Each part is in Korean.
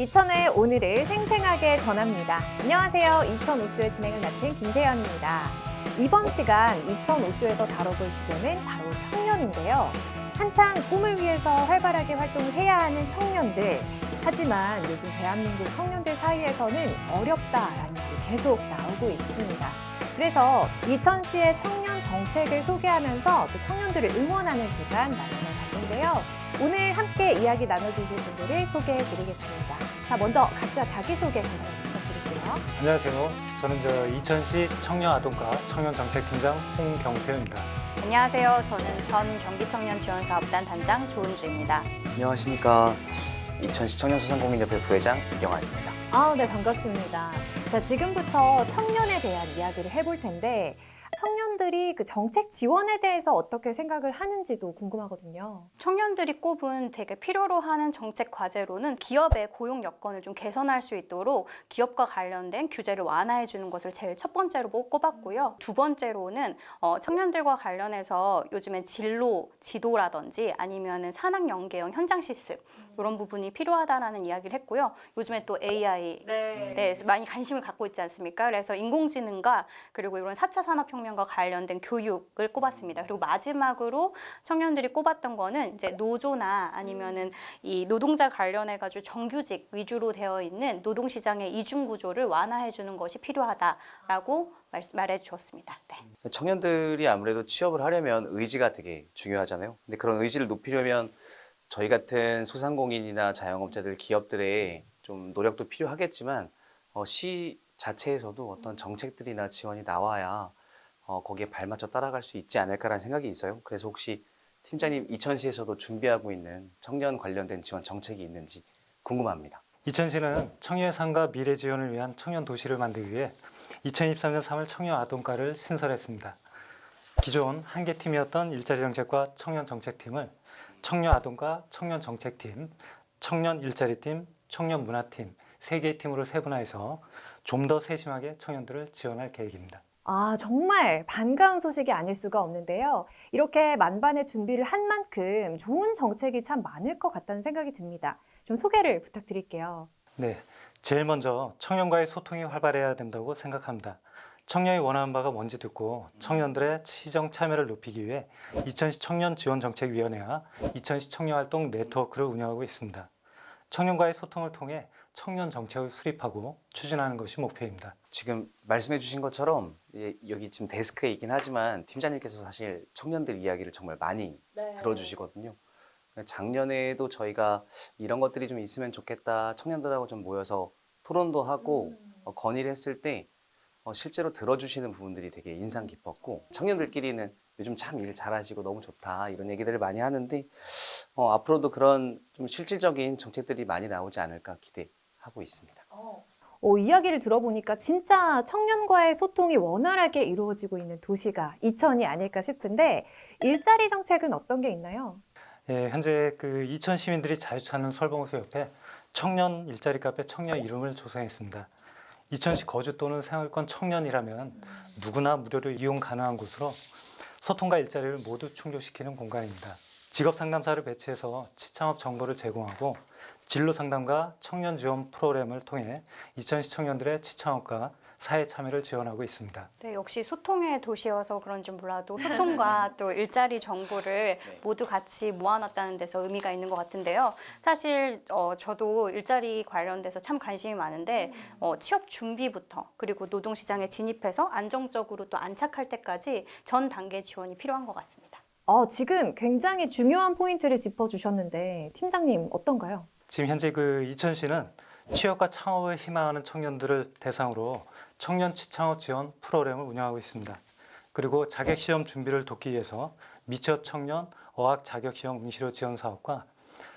이천의 오늘을 생생하게 전합니다. 안녕하세요. 이천 오쇼의 진행을 맡은 김세연입니다. 이번 시간 이천 오쇼에서 다뤄볼 주제는 바로 청년인데요. 한창 꿈을 위해서 활발하게 활동을 해야 하는 청년들. 하지만 요즘 대한민국 청년들 사이에서는 어렵다라는 말이 계속 나오고 있습니다. 그래서 이천시의 청년 정책을 소개하면서 또 청년들을 응원하는 시간 마련해 봤는데요. 오늘 함께 이야기 나눠주실 분들을 소개해 드리겠습니다. 자, 먼저 각자 자기소개 한번 부탁드릴게요. 안녕하세요. 저는 저 이천시 청년아동과 청년정책팀장 홍경표입니다. 안녕하세요. 저는 전 경기청년지원사업단 단장 조은주입니다. 안녕하십니까. 이천시 청년소상공인협회 부회장 이경환입니다. 아, 네, 반갑습니다. 자, 지금부터 청년에 대한 이야기를 해볼 텐데, 청년들이 그 정책 지원에 대해서 어떻게 생각을 하는지도 궁금하거든요. 청년들이 꼽은 되게 필요로 하는 정책 과제로는 기업의 고용 여건을 좀 개선할 수 있도록 기업과 관련된 규제를 완화해 주는 것을 제일 첫 번째로 꼽- 꼽았고요. 두 번째로는 어, 청년들과 관련해서 요즘엔 진로 지도라든지 아니면은 산학 연계형 현장 시습 이런 부분이 필요하다라는 이야기를 했고요. 요즘에 또 AI 네, 많이 관심을 갖고 있지 않습니까? 그래서 인공지능과 그리고 이런 4차 산업 혁명 과 관련된 교육을 꼽았습니다. 그리고 마지막으로 청년들이 꼽았던 거는 이제 노조나 아니면은 이 노동자 관련해 가지고 정규직 위주로 되어 있는 노동 시장의 이중 구조를 완화해 주는 것이 필요하다라고 말, 말해 주었습니다. 네. 청년들이 아무래도 취업을 하려면 의지가 되게 중요하잖아요. 근데 그런 의지를 높이려면 저희 같은 소상공인이나 자영업자들, 기업들의 좀 노력도 필요하겠지만 어, 시 자체에서도 어떤 정책들이나 지원이 나와야 어, 거기에 발맞춰 따라갈 수 있지 않을까라는 생각이 있어요. 그래서 혹시 팀장님 이천시에서도 준비하고 있는 청년 관련된 지원 정책이 있는지 궁금합니다. 이천시는 청년상과 미래 지원을 위한 청년 도시를 만들기 위해 2023년 3월 청년 아동과를 신설했습니다. 기존 한 개 팀이었던 일자리 정책과 청년 정책팀을 청년 아동과 청년 정책팀, 청년 일자리팀, 청년 문화팀 세 개의 팀으로 세분화해서 좀 더 세심하게 청년들을 지원할 계획입니다. 아, 정말 반가운 소식이 아닐 수가 없는데요. 이렇게 만반의 준비를 한 만큼 좋은 정책이 참 많을 것 같다는 생각이 듭니다. 좀 소개를 부탁드릴게요. 네, 제일 먼저 청년과의 소통이 활발해야 된다고 생각합니다. 청년이 원하는 바가 뭔지 듣고 청년들의 시정 참여를 높이기 위해 이천시 청년 지원 정책위원회와 이천시 청년 활동 네트워크를 운영하고 있습니다. 청년과의 소통을 통해 청년 정책을 수립하고 추진하는 것이 목표입니다. 지금 말씀해 주신 것처럼 예, 여기 지금 데스크에 있긴 하지만 팀장님께서 사실 청년들 이야기를 정말 많이 들어주시거든요. 작년에도 저희가 이런 것들이 좀 있으면 좋겠다. 청년들하고 좀 모여서 토론도 하고 어, 건의를 했을 때 어, 실제로 들어주시는 부분들이 되게 인상 깊었고 청년들끼리는 요즘 참 일 잘하시고 너무 좋다 이런 얘기들을 많이 하는데 어, 앞으로도 그런 좀 실질적인 정책들이 많이 나오지 않을까 기대 하고 있습니다. 오, 이야기를 들어보니까 진짜 청년과의 소통이 원활하게 이루어지고 있는 도시가 이천이 아닐까 싶은데 일자리 정책은 어떤 게 있나요? 예, 현재 그 이천 시민들이 자주 찾는 설봉호수 옆에 청년 일자리 카페 청년 이름을 조성했습니다. 이천시 거주 또는 생활권 청년이라면 누구나 무료로 이용 가능한 곳으로 소통과 일자리를 모두 충족시키는 공간입니다. 직업 상담사를 배치해서 취창업 정보를 제공하고 진로 상담과 청년 지원 프로그램을 통해 이천시 청년들의 취창업과 사회 참여를 지원하고 있습니다. 네, 역시 소통의 도시여서 그런지 몰라도 소통과 또 일자리 정보를 모두 같이 모아놨다는 데서 의미가 있는 것 같은데요. 사실 어, 저도 일자리 관련돼서 참 관심이 많은데 어, 취업 준비부터 그리고 노동시장에 진입해서 안정적으로 또 안착할 때까지 전 단계 지원이 필요한 것 같습니다. 어, 지금 굉장히 중요한 포인트를 짚어주셨는데 팀장님 어떤가요? 지금 현재 그 이천시는 취업과 창업을 희망하는 청년들을 대상으로 청년 취창업 지원 프로그램을 운영하고 있습니다. 그리고 자격 시험 준비를 돕기 위해서 미취업 청년 어학 자격 시험 응시료 지원 사업과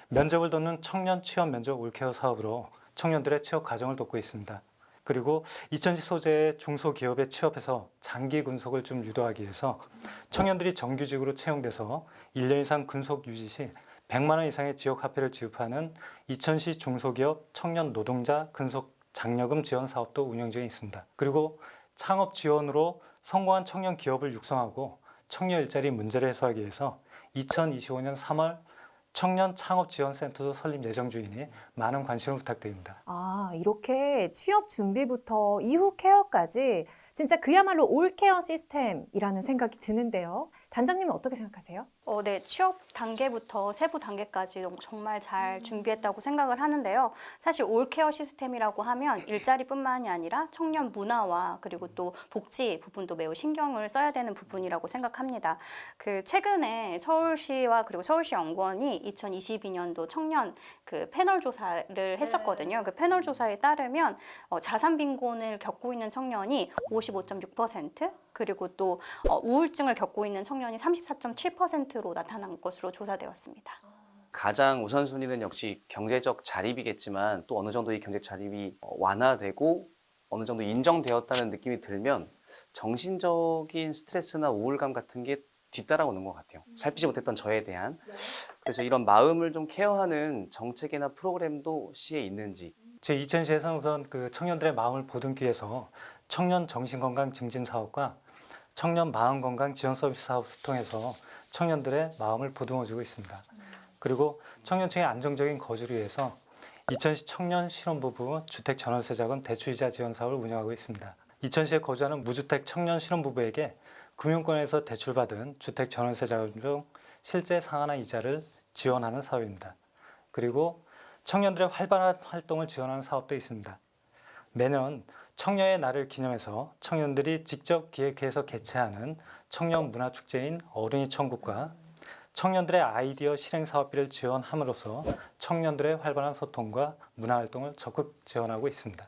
면접을 돕는 청년 취업 면접 올케어 사업으로 청년들의 취업 과정을 돕고 있습니다. 그리고 이천시 소재의 중소기업에 취업해서 장기 근속을 좀 유도하기 위해서 청년들이 정규직으로 채용돼서 1년 이상 근속 유지 시 100만 원 이상의 지역 화폐를 지급하는 이천시 중소기업 청년 노동자 근속 장려금 지원 사업도 운영 중에 있습니다. 그리고 창업 지원으로 성공한 청년 기업을 육성하고 청년 일자리 문제를 해소하기 위해서 2025년 3월 청년 창업 지원 센터도 설립 예정 중이니 많은 관심을 부탁드립니다. 아, 이렇게 취업 준비부터 이후 케어까지 진짜 그야말로 올 케어 시스템이라는 생각이 드는데요. 단장님은 어떻게 생각하세요? 어, 네, 취업 단계부터 세부 단계까지 정말 잘 준비했다고 생각을 하는데요. 사실 올케어 시스템이라고 하면 일자리뿐만이 아니라 청년 문화와 그리고 또 복지 부분도 매우 신경을 써야 되는 부분이라고 생각합니다. 그 최근에 서울시와 그리고 서울시 연구원이 2022년도 청년 그 패널 조사를 했었거든요. 그 패널 조사에 따르면 어, 자산 빈곤을 겪고 있는 청년이 55.6% 그리고 또 어, 우울증을 겪고 있는 청년이 34.7%로 나타난 것으로 조사되었습니다. 가장 우선순위는 역시 경제적 자립이겠지만 또 어느 정도 이 경제적 자립이 어, 완화되고 어느 정도 인정되었다는 느낌이 들면 정신적인 스트레스나 우울감 같은 게 뒤따라오는 것 같아요. 살피지 못했던 저에 대한. 그래서 이런 마음을 좀 케어하는 정책이나 프로그램도 시에 있는지 제 2000시에서 우선 그 청년들의 마음을 보듬기 위해서 청년 정신건강 증진 사업과 청년 마음 건강 지원 서비스 사업을 통해서 청년들의 마음을 보듬어주고 있습니다. 그리고 청년층의 안정적인 거주를 위해서 2000시 청년 신혼부부 주택 전월세 자금 대출이자 지원 사업을 운영하고 있습니다. 2000시에 거주하는 무주택 청년 신혼부부에게 금융권에서 대출받은 주택 전월세 자금 중 실제 상환한 이자를 지원하는 사업입니다. 그리고 청년들의 활발한 활동을 지원하는 사업도 있습니다. 매년 청년의 날을 기념해서 청년들이 직접 기획해서 개최하는 청년 문화 축제인 어른이 천국과 청년들의 아이디어 실행 사업비를 지원함으로써 청년들의 활발한 소통과 문화 활동을 적극 지원하고 있습니다.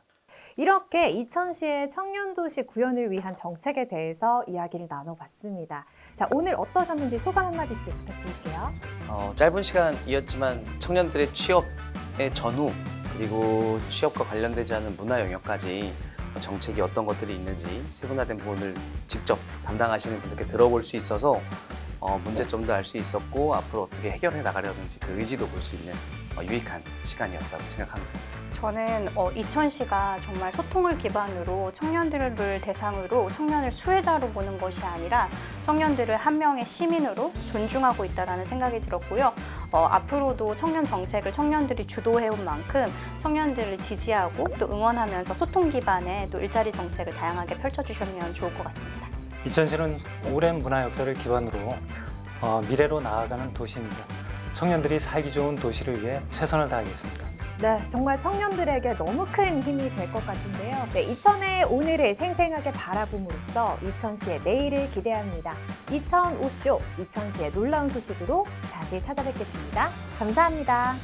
이렇게 이천시의 청년도시 구현을 위한 정책에 대해서 이야기를 나눠봤습니다. 자, 오늘 어떠셨는지 소감 한마디씩 부탁드릴게요. 어, 짧은 시간이었지만 청년들의 취업의 전후 그리고 취업과 관련되지 않은 문화 영역까지 정책이 어떤 것들이 있는지 세분화된 부분을 직접 담당하시는 분들께 들어볼 수 있어서 어, 문제점도 알 수 있었고 앞으로 어떻게 해결해 나가려는지 그 의지도 볼 수 있는 어, 유익한 시간이었다고 생각합니다. 저는 어, 이천시가 정말 소통을 기반으로 청년들을 대상으로 청년을 수혜자로 보는 것이 아니라 청년들을 한 명의 시민으로 존중하고 있다는 생각이 들었고요. 어, 앞으로도 청년 정책을 청년들이 주도해온 만큼 청년들을 지지하고 또 응원하면서 소통 기반의 또 일자리 정책을 다양하게 펼쳐주시면 좋을 것 같습니다. 이천시는 오랜 문화 역사를 기반으로 어, 미래로 나아가는 도시입니다. 청년들이 살기 좋은 도시를 위해 최선을 다하겠습니다. 네, 정말 청년들에게 너무 큰 힘이 될 것 같은데요. 네, 이천의 오늘을 생생하게 바라봄으로써 이천시의 내일을 기대합니다. 이천 오쇼, 이천시의 놀라운 소식으로 다시 찾아뵙겠습니다. 감사합니다.